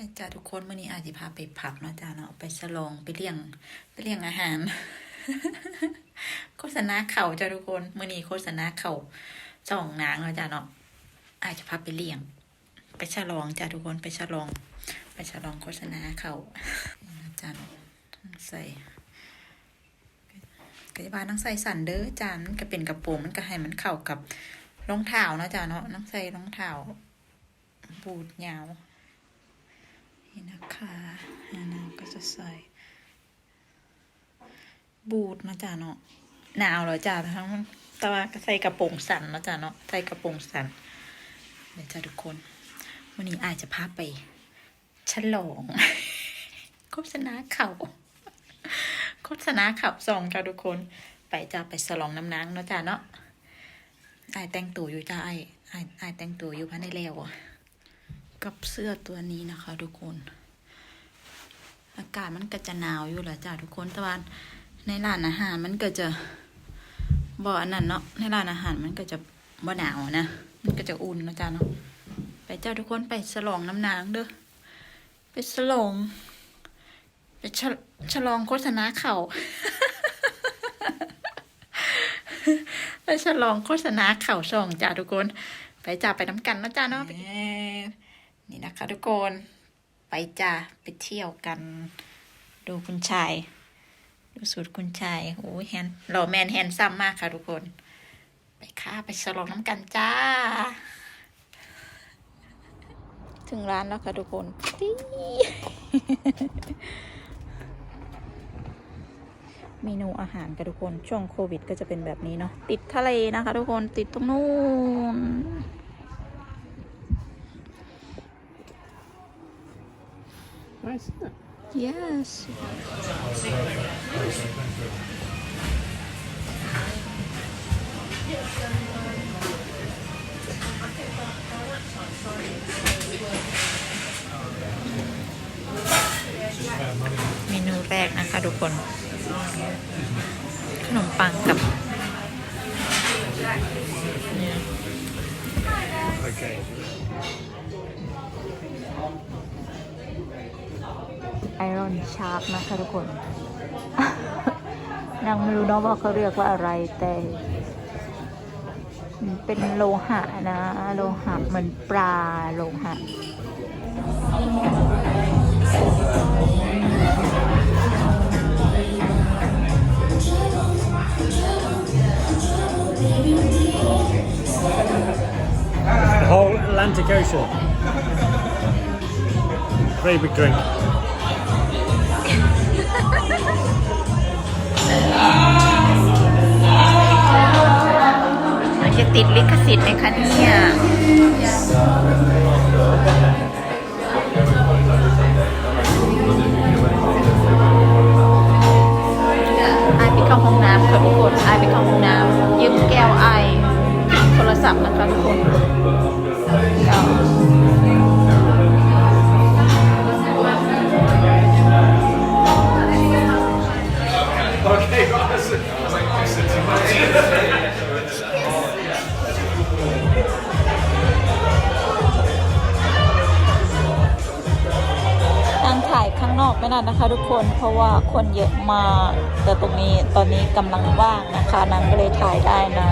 อาจารย์ทุกคนมื่อนี้อาจจะพาไปผับเนาะจ้าเนาะไปฉลองไปเลี้ยงไปเลี้ยงอาหาร โฆษณาเข่าจ้าทุกคนมื่อนี้โฆษณาเข่าจ่องนางเนาะจ้าเนาะอาจจะพาไปเลี้ยง ไปฉลองจ้าทุกคนไปฉลอง ไปฉลองโฆษณาเข่าอาจารย์ใส่กจะบานังใส่สันเด้อจานมันก็เป็นกระโปรงมันก็ให้มันเข้ากับรองเท้าเนาะจ้าเนาะนังใส่รองเท้าบูทยาว นี่นะคะอันนั้นก็จะ ใส่บูทนะจ๊ะเนาะหนาวเหรอจ้ะทั้งต่ว่าใส่กระโปรงสั้นนะจ๊ะเนาะใส่กระโปรงสั้นเดี๋ยวจ้ะทุกคน วันนี้อาจจะพาไปฉลองโฆษณาเข่าโฆษณาข่าซองจ้ะทุกคน ไปจ้ะไปฉลองน้ำนางเนาะจ้ะเนาะไอแต่งตัวอยู่จ้ะไอายอายอแต่งตัวอยู่พันในแล้วอะกับเสื้อตัวนี้นะคะ ทุกคน อากาศมันก็จะหนาวอยู่แหละจ้าทุกคนแต่ว่าในร้านอาหารมันก็จะบ่อันนั้นเนาะในร้านอาหารมันก็จะบ่หนาวนะมันก็จะอุ่นนะจ้าเนาะไปจ้าทุกคนไปฉลองน้ำนางเด้อไปฉลองไปฉลฉลองโฆษณาเขาไปฉลองโฆษณาเข่าช่องจ้าทุกคน ไปจ้าไปน้ำกันนะจ้าเนาะนี่นะคะทุกคน ไปจ้าไปเที่ยวกัน ดูคุณชาย ดูสูตรคุณชายโอ้แฮนหล่อแมนแฮนซัมมากค่ะทุกคน ไปค่ะไปฉลองน้ำกันจ้า ถึงร้านแล้วค่ะทุกคนดิเมนูอาหารค่ะทุกคนช่วงโควิดก็จะเป็นแบบนี้เนาะติดทะเลนะคะ ทุกคนติดตรงนู้น Nice, isn't it? Yes. Just เมนูแรกนะคะทุกคน ขนมปังกับ Okay. ไอรอนชาร์ปนะคะทุกคนนางไม่รู้เนาะว่าเขาเรียกว่าอะไรแต่เป็นโลหะนะ โลหะเหมือนปลาโลหะ The whole Atlantic Ocean. Very big drink. สิทธิ์ไหมคะเนี่ยไอไปเข้าห้องน้ำค่ะทุกคนไอไปเข้าห้องน้ำยืมแก้วไอโทรศัพท์นะคะทุกคน ไม่นานนะคะ ทุกคนเพราะว่าคนเยอะมากแต่ตรงนี้ตอนนี้กำลังว่างนะคะนางก็เลยถ่ายได้นะ